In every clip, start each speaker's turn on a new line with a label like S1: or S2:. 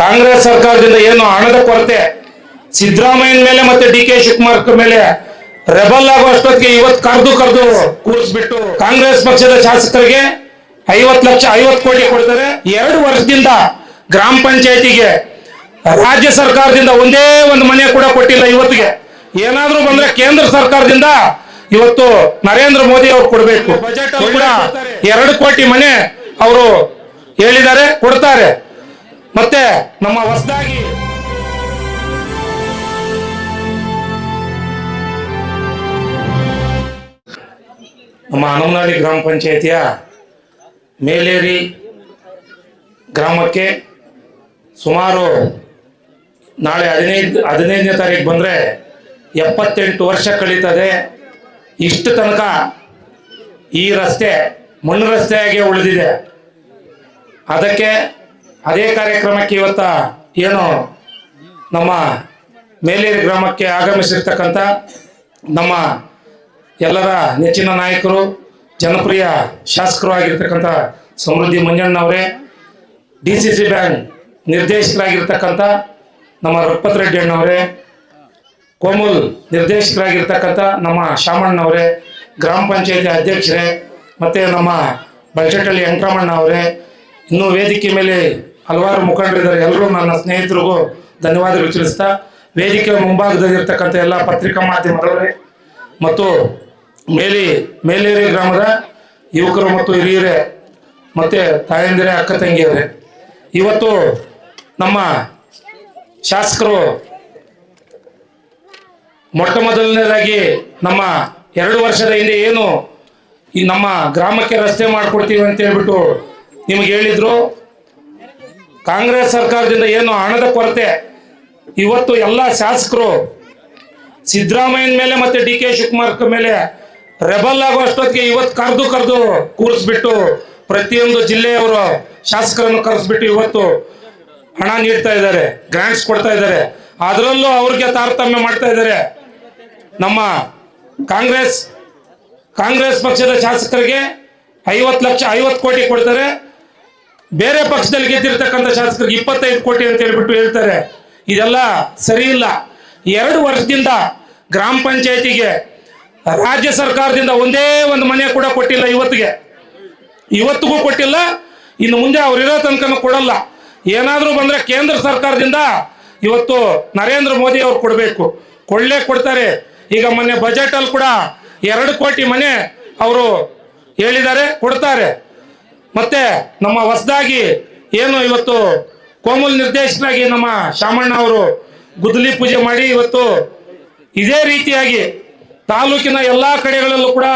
S1: ಕಾಂಗ್ರೆಸ್ ಸರ್ಕಾರದಿಂದ ಏನು ಹಣದ ಕೊರತೆ? ಸಿದ್ದರಾಮಯ್ಯನ ಮೇಲೆ ಮತ್ತೆ ಡಿ ಕೆ ಶಿವಕುಮಾರ್ ಮೇಲೆ ರೆಬಲ್ ಆಗೋ ಅಷ್ಟೊತ್ತಿಗೆ ಇವತ್ತು ಕರೆದು ಕರೆದು ಕೂರಿಸ್ಬಿಟ್ಟು ಕಾಂಗ್ರೆಸ್ ಪಕ್ಷದ ಶಾಸಕರಿಗೆ ಐವತ್ತು ಲಕ್ಷ ಐವತ್ತು ಕೋಟಿ ಕೊಡ್ತಾರೆ. ಎರಡು ವರ್ಷದಿಂದ ಗ್ರಾಮ ಪಂಚಾಯತಿಗೆ ರಾಜ್ಯ ಸರ್ಕಾರದಿಂದ ಒಂದೇ ಒಂದು ಮನೆ ಕೂಡ ಕೊಟ್ಟಿಲ್ಲ ಇವತ್ತಿಗೆ. ಏನಾದ್ರೂ ಬಂದ್ರೆ ಕೇಂದ್ರ ಸರ್ಕಾರದಿಂದ ಇವತ್ತು ನರೇಂದ್ರ ಮೋದಿ ಅವ್ರು ಕೊಡಬೇಕು. ಬಜೆಟ್ ಕೂಡ ಎರಡು ಕೋಟಿ ಮನೆ ಅವರು ಹೇಳಿದ್ದಾರೆ ಕೊಡ್ತಾರೆ. ಮತ್ತೆ ನಮ್ಮ ಹೊಸದಾಗಿ ನಮ್ಮ ಹನುಮನಹಳ್ಳಿ ಗ್ರಾಮ ಪಂಚಾಯತಿಯ ಮೇಲೇರಿ ಗ್ರಾಮಕ್ಕೆ ಸುಮಾರು ನಾಳೆ ಹದಿನೈದು ಹದಿನೈದನೇ ತಾರೀಕು ಬಂದರೆ ಎಪ್ಪತ್ತೆಂಟು ವರ್ಷ ಕಳೀತದೆ. ಇಷ್ಟು ತನಕ ಈ ರಸ್ತೆ ಮಣ್ಣು ರಸ್ತೆಯಾಗಿ ಉಳಿದಿದೆ. ಅದಕ್ಕೆ ಅದೇ ಕಾರ್ಯಕ್ರಮಕ್ಕೆ ಇವತ್ತ ಏನು ನಮ್ಮ ಮೇಲೇರಿ ಗ್ರಾಮಕ್ಕೆ ಆಗಮಿಸಿರ್ತಕ್ಕಂಥ ನಮ್ಮ ಎಲ್ಲರ ನೆಚ್ಚಿನ ನಾಯಕರು, ಜನಪ್ರಿಯ ಶಾಸಕರು ಆಗಿರ್ತಕ್ಕಂಥ ಸಮೃದ್ಧಿ ಮಂಜಣ್ಣವರೇ ಡಿ ಸಿ ಸಿ ಬ್ಯಾಂಕ್ ನಿರ್ದೇಶಕರಾಗಿರ್ತಕ್ಕಂಥ ನಮ್ಮ ರಘುಪತ್ ರೆಡ್ಡಿ ಅಣ್ಣವರೇ ಕೋಮುಲ್ ನಿರ್ದೇಶಕರಾಗಿರ್ತಕ್ಕಂಥ ನಮ್ಮ ಶಾಮಣ್ಣವರೇ ಗ್ರಾಮ ಪಂಚಾಯತಿ ಅಧ್ಯಕ್ಷರೇ, ಮತ್ತು ನಮ್ಮ ಬಲ್ಚಟ್ಟಳ್ಳಿ ವೆಂಕಟರಮಣ್ಣ ಅವರೇ, ಇನ್ನೂ ವೇದಿಕೆ ಮೇಲೆ ಹಲವಾರು ಮುಖಂಡರಿದ್ದಾರೆ. ಎಲ್ಲರೂ ನನ್ನ ಸ್ನೇಹಿತರಿಗೂ ಧನ್ಯವಾದಗಳು ತಿಳಿಸ್ತಾ ವೇದಿಕೆ ಮುಂಭಾಗದಲ್ಲಿರ್ತಕ್ಕಂಥ ಎಲ್ಲ ಪತ್ರಿಕಾ ಮಾಧ್ಯಮದವರೇ ಮತ್ತು ಮೇಲಿ, ಮೇಲೇರಿ ಗ್ರಾಮದ ಯುವಕರು ಮತ್ತು ಹಿರಿಯರೇ ಮತ್ತು ತಾಯಂದಿರೇ, ಅಕ್ಕ ತಂಗಿಯವರೇ ಇವತ್ತು ನಮ್ಮ ಶಾಸಕರು ಮೊಟ್ಟ ಮೊದಲನೇದಾಗಿ ನಮ್ಮ ಎರಡು ವರ್ಷದ ಹಿಂದೆ ಏನು ಈ ನಮ್ಮ ಗ್ರಾಮಕ್ಕೆ ರಸ್ತೆ ಮಾಡಿಕೊಡ್ತೀವಿ ಅಂತ ಹೇಳ್ಬಿಟ್ಟು ನಿಮಗೆ ಹೇಳಿದ್ರು. ಕಾಂಗ್ರೆಸ್ ಸರ್ಕಾರದಿಂದ ಏನು ಹಣದ ಕೊರತೆ? ಇವತ್ತು ಎಲ್ಲ ಶಾಸಕರು ಸಿದ್ದರಾಮಯ್ಯನ ಮೇಲೆ ಮತ್ತೆ ಡಿ ಕೆ ಶಿವಕುಮಾರ್ ಮೇಲೆ ರೆಬಲ್ ಆಗೋ ಅಷ್ಟೊತ್ತಿಗೆ ಇವತ್ತು ಕರೆದು ಕರೆದು ಕೂರಿಸ್ಬಿಟ್ಟು ಪ್ರತಿಯೊಂದು ಜಿಲ್ಲೆಯವರು ಶಾಸಕರನ್ನು ಕರೆಸ್ಬಿಟ್ಟು ಇವತ್ತು ಹಣ ನೀಡ್ತಾ ಇದ್ದಾರೆ ಗ್ರಾಂಟ್ಸ್ ಕೊಡ್ತಾ ಇದ್ದಾರೆ. ಅದರಲ್ಲೂ ಅವ್ರಿಗೆ ತಾರತಮ್ಯ ಮಾಡ್ತಾ ಇದ್ದಾರೆ. ನಮ್ಮ ಕಾಂಗ್ರೆಸ್ ಕಾಂಗ್ರೆಸ್ ಪಕ್ಷದ ಶಾಸಕರಿಗೆ ಐವತ್ತು ಲಕ್ಷ, ಐವತ್ತು ಕೋಟಿ ಕೊಡ್ತಾರೆ. ಬೇರೆ ಪಕ್ಷದಲ್ಲಿ ಗೆದ್ದಿರ್ತಕ್ಕಂಥ ಶಾಸಕರಿಗೆ ಇಪ್ಪತ್ತೈದು ಕೋಟಿ ಅಂತ ಹೇಳ್ಬಿಟ್ಟು ಹೇಳ್ತಾರೆ. ಇದೆಲ್ಲ ಸರಿ ಇಲ್ಲ. ಎರಡು ವರ್ಷದಿಂದ ಗ್ರಾಮ ಪಂಚಾಯತಿಗೆ, ರಾಜ್ಯ ಸರ್ಕಾರದಿಂದ ಒಂದೇ ಒಂದು ಮನೆ ಕೂಡ ಕೊಟ್ಟಿಲ್ಲ ಇವತ್ತಿಗೆ. ಇವತ್ತಿಗೂ ಕೊಟ್ಟಿಲ್ಲ, ಇನ್ನು ಮುಂದೆ ಅವ್ರು ಇರೋ ತನಕ ಕೊಡಲ್ಲ. ಏನಾದರೂ ಬಂದ್ರೆ ಕೇಂದ್ರ ಸರ್ಕಾರದಿಂದ ಇವತ್ತು ನರೇಂದ್ರ ಮೋದಿ ಅವ್ರು ಕೊಡಬೇಕು. ಕೊಳ್ಳೇ ಕೊಡ್ತಾರೆ. ಈಗ ಮೊನ್ನೆ ಬಜೆಟ್ ಅಲ್ಲಿ ಕೂಡ ಎರಡು ಕೋಟಿ ಮನೆ ಅವರು ಹೇಳಿದ್ದಾರೆ, ಕೊಡ್ತಾರೆ. ಮತ್ತೆ ನಮ್ಮ ಹೊಸದಾಗಿ ಏನು ಇವತ್ತು ಕೋಮಲ್ ನಿರ್ದೇಶಕರಾಗಿ ನಮ್ಮ ಶಾಮಣ್ಣ ಅವರು ಗುದ್ದಲಿ ಪೂಜೆ ಮಾಡಿ ಇವತ್ತು ಇದೇ ರೀತಿಯಾಗಿ ತಾಲೂಕಿನ ಎಲ್ಲಾ ಕಡೆಗಳಲ್ಲೂ ಕೂಡ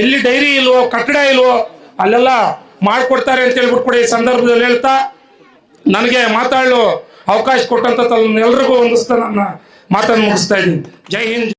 S1: ಎಲ್ಲಿ ಡೈರಿ ಇಲ್ವೋ, ಕಟ್ಟಡ ಇಲ್ವೋ, ಅಲ್ಲೆಲ್ಲ ಮಾಡಿಕೊಡ್ತಾರೆ ಅಂತ ಹೇಳ್ಬಿಟ್ಟು ಕೂಡ ಈ ಸಂದರ್ಭದಲ್ಲಿ ಹೇಳ್ತಾ ನನಗೆ ಮಾತಾಡಲು ಅವಕಾಶ ಕೊಟ್ಟಂತ ಎಲ್ರಿಗೂ ಒಂದಿಸ್ತಾ ನನ್ನ ಮಾತನ್ನು ಮುಗಿಸ್ತಾ ಇದ್ದೀನಿ. ಜೈ ಹಿಂದ್